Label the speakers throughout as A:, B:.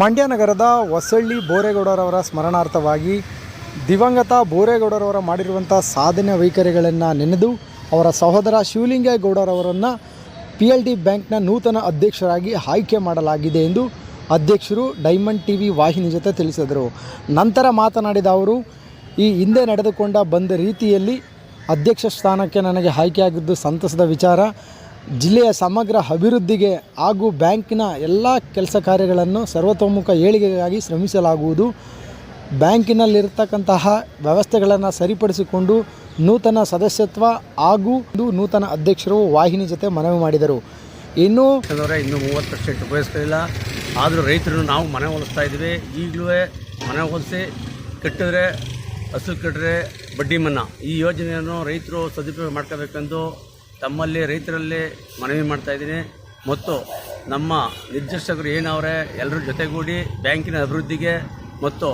A: ಮಂಡ್ಯ ನಗರದ ಹೊಸಳ್ಳಿ ಬೋರೇಗೌಡರವರ ಸ್ಮರಣಾರ್ಥವಾಗಿ ದಿವಂಗತ ಬೋರೇಗೌಡರವರ ಮಾಡಿರುವಂಥ ಸಾಧನೆ ವೈಖರಿಗಳನ್ನು ನೆನೆದು ಅವರ ಸಹೋದರ ಶಿವಲಿಂಗೇಗೌಡರವರನ್ನು ಪಿ ಎಲ್ ಡಿ ಬ್ಯಾಂಕ್ನ ನೂತನ ಅಧ್ಯಕ್ಷರಾಗಿ ಆಯ್ಕೆ ಮಾಡಲಾಗಿದೆ ಎಂದು ಅಧ್ಯಕ್ಷರು ಡೈಮಂಡ್ ಟಿ ವಿ ವಾಹಿನಿ ಜೊತೆ ತಿಳಿಸಿದರು. ನಂತರ ಮಾತನಾಡಿದ ಅವರು, ಈ ಹಿಂದೆ ನಡೆದುಕೊಂಡ ಬಂದ ರೀತಿಯಲ್ಲಿ ಅಧ್ಯಕ್ಷ ಸ್ಥಾನಕ್ಕೆ ನನಗೆ ಆಯ್ಕೆಯಾಗಿದ್ದು ಸಂತಸದ ವಿಚಾರ. ಜಿಲ್ಲೆಯ ಸಮಗ್ರ ಅಭಿವೃದ್ಧಿಗೆ ಹಾಗೂ ಬ್ಯಾಂಕಿನ ಎಲ್ಲ ಕೆಲಸ ಕಾರ್ಯಗಳನ್ನು ಸರ್ವತೋಮುಖ ಏಳಿಗೆಗಾಗಿ ಶ್ರಮಿಸಲಾಗುವುದು. ಬ್ಯಾಂಕಿನಲ್ಲಿರ್ತಕ್ಕಂತಹ ವ್ಯವಸ್ಥೆಗಳನ್ನು ಸರಿಪಡಿಸಿಕೊಂಡು ನೂತನ ಸದಸ್ಯತ್ವ ಹಾಗೂ ನೂತನ ಅಧ್ಯಕ್ಷರು ವಾಹಿನಿ ಜೊತೆ ಮನವಿ ಮಾಡಿದರು. ಇನ್ನು
B: ಇನ್ನು ಇನ್ನೂ ಮೂವತ್ತು ಪರ್ಸೆಂಟ್ ಉಪಯೋಗಿಸ್ತಿಲ್ಲ ಆದರೂ ರೈತರು ನಾವು ಮನೆ ಹೊಲಿಸ್ತಾ ಇದ್ದೀವಿ ಈಗಲೂ ಮನೆ ಹೊಲಿಸಿ ಕಟ್ಟಿದ್ರೆ, ಹಸು ಕಟ್ಟಿದ್ರೆ ಬಡ್ಡಿ ಮನ್ನಾ. ಈ ಯೋಜನೆಯನ್ನು ರೈತರು ಸದುಪಯೋಗ ಮಾಡ್ಕೋಬೇಕೆಂದು ತಮ್ಮಲ್ಲಿ ರೈತರಲ್ಲಿ ಮನವಿ ಮಾಡ್ತಾ ಇದ್ದೀನಿ. ಮತ್ತು ನಮ್ಮ ನಿರ್ದೇಶಕರು ಏನವ್ರೆ ಎಲ್ಲರ ಜೊತೆಗೂಡಿ ಬ್ಯಾಂಕಿನ ಅಭಿವೃದ್ಧಿಗೆ ಮತ್ತು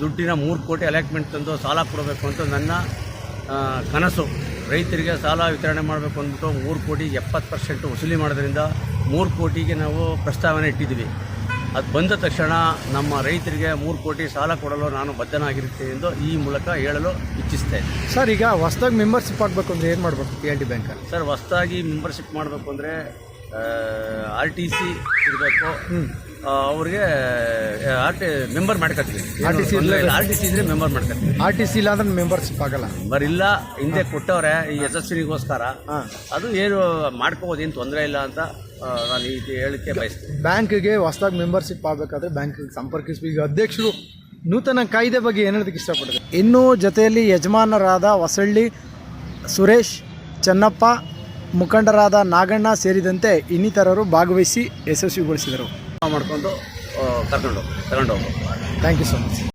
B: ದುಡ್ಡಿನ ಮೂರು ಕೋಟಿ ಅಲಾಟ್ಮೆಂಟ್ ತಂದು ಸಾಲ ಕೊಡಬೇಕು ಅಂತ ನನ್ನ ಕನಸು. ರೈತರಿಗೆ ಸಾಲ ವಿತರಣೆ ಮಾಡಬೇಕು ಅಂದ್ಬಿಟ್ಟು ಮೂರು ಕೋಟಿ ಎಪ್ಪತ್ತು ಪರ್ಸೆಂಟ್ ವಸೂಲಿ ಮಾಡೋದ್ರಿಂದ ಮೂರು ಕೋಟಿಗೆ ನಾವು ಪ್ರಸ್ತಾವನೆ ಇಟ್ಟಿದ್ದೀವಿ. ಅದು ಬಂದ ತಕ್ಷಣ ನಮ್ಮ ರೈತರಿಗೆ ಮೂರು ಕೋಟಿ ಸಾಲ ಕೊಡಲು ನಾನು ಬದ್ಧನಾಗಿರುತ್ತೆ ಎಂದು ಈ ಮೂಲಕ ಹೇಳಲು ಇಚ್ಛಿಸ್ತೇನೆ.
A: ಸರ್ ಈಗ ಹೊಸದಾಗಿ ಮೆಂಬರ್ಶಿಪ್ ಆಗಬೇಕು ಅಂದರೆ ಏನು ಮಾಡಬೇಕು? ಪಿ ಎಲ್ ಡಿ ಬ್ಯಾಂಕಲ್ಲಿ
B: ಸರ್ ಹೊಸದಾಗಿ ಮೆಂಬರ್ಶಿಪ್ ಮಾಡಬೇಕು ಅಂದರೆ ಆರ್ ಟಿ ಸಿ ಇರಬೇಕು. ಅವ್ರಿಗೆ ಆರ್ ಟಿ ಮೆಂಬರ್ ಮಾಡ್ಕೊತೀವಿ ಆರ್ ಟಿ ಸಿ ಇದ್ರೆ ಮೆಂಬರ್ ಮಾಡ್ಕೊತೀವಿ
A: ಆರ್ ಟಿ ಸಿ ಇಲ್ಲ ಅಂದ್ರೆ ಮೆಂಬರ್ಶಿಪ್ ಆಗಲ್ಲ.
B: ಮೆಂಬರ್ ಇಲ್ಲ ಹಿಂದೆ ಕೊಟ್ಟವ್ರೆ ಈ ಯಶಸ್ವಿನಿಗೋಸ್ಕರ ಅದು ಏನು ಮಾಡ್ಕೋಬೋದು ಏನು ತೊಂದರೆ ಇಲ್ಲ ಅಂತ ನಾನು ಈ ಹೇಳಕ್ಕೆ ಬಯಸ್ತೀನಿ.
A: ಬ್ಯಾಂಕ್ಗೆ ಹೊಸದಾಗಿ ಮೆಂಬರ್ಶಿಪ್ ಆಗಬೇಕಾದ್ರೆ ಬ್ಯಾಂಕ್ಗೆ ಸಂಪರ್ಕಿಸಬೇಕು. ಈಗ ಅಧ್ಯಕ್ಷರು ನೂತನ ಕಾಯ್ದೆ ಬಗ್ಗೆ ಏನೇಳೋದಕ್ಕೆ ಇಷ್ಟಪಡ್ತಾರೆ? ಇನ್ನೂ ಜೊತೆಯಲ್ಲಿ ಯಜಮಾನರಾದ ಹೊಸಳ್ಳಿ ಸುರೇಶ್ ಚೆನ್ನಪ್ಪ ಮುಖಂಡರಾದ ನಾಗಣ್ಣ ಸೇರಿದಂತೆ ಇನ್ನಿತರರು ಭಾಗವಹಿಸಿ ಯಶಸ್ವಿಗೊಳಿಸಿದರು.
B: ಮಾಡ್ಕೊಂಡು ಕರ್ಕೊಂಡು ತಗೊಂಡು ಹೋಗ್ಬೇಕು
A: ಥ್ಯಾಂಕ್ ಯು ಸೊ ಮಚ್